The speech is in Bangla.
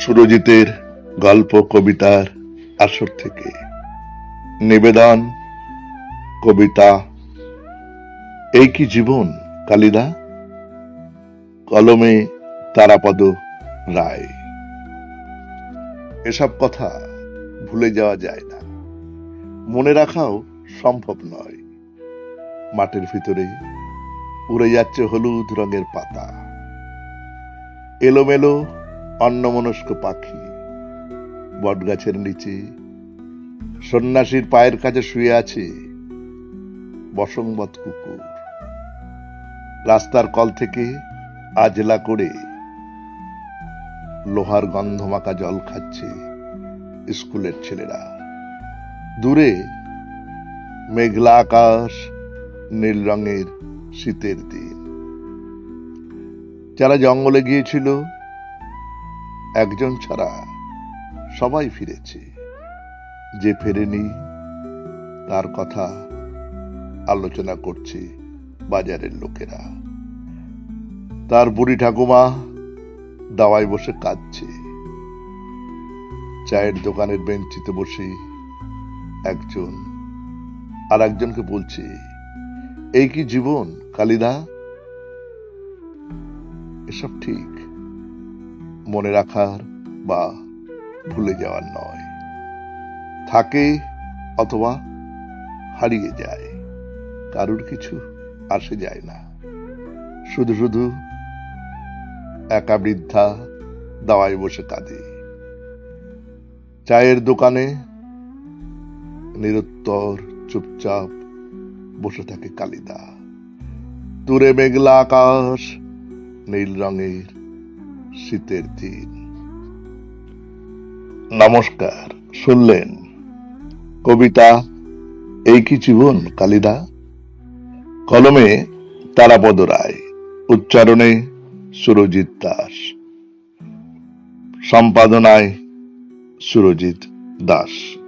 সুরজিতের গল্প, কবিতার আসর থেকে। নিবেদন, কবিতা, এই কি জীবন, কালিদা? কলমে তারাপদ রায়। এসব কথা ভুলে যাওয়া যায় না। মনে রাখাও সম্ভব নয়। মাটির ভিতরে উড়ে যাচ্ছে হলুদ রঙের পাতা। এলোমেলো অন্যমনস্ক পাখি, বটগাছের নিচে, সন্ন্যাসীর পায়ের কাছে শুয়ে আছে বসংবত কুকুর। রাস্তার কল থেকে আজলা করে লোহার গন্ধমাকা জল খাচ্ছে স্কুলের ছেলেরা। দূরে মেঘলা আকাশ, নীল রঙের শীতের দিন। যারা জঙ্গলে গিয়েছিল একজন ছাড়া সবাই ফিরেছে। যে ফেরেনি, তার কথা আলোচনা করছে বাজারের লোকেরা। তার বুড়ি ঠাকুমা দাওয়ায় বসে কাঁদছে। চায়ের দোকানের বেঞ্চিতে বসে একজন আর একজনকে বলছে, এই কি জীবন, কালিদা? এসব ঠিক মনে রাখার বা ভুলে যাওয়ার নয়। থাকে অথবা হারিয়ে যায়। কারুর কিছু আসে যায় না। শুধু শুধু একা বৃদ্ধা দাওয়ায় বসে কাঁদে। চায়ের দোকানে নিরুত্তর, চুপচাপ বসে থাকে কালিদা। দূরে মেঘলা আকাশ, নীল রঙের শীতের দিন। নমস্কার, শুনলেন কবিতা এই কি জীবন, কালিদা? কলমে তারাপদ রায়, উচ্চারণে সুরজিৎ দাস। সম্পাদনায় সুরজিৎ দাস।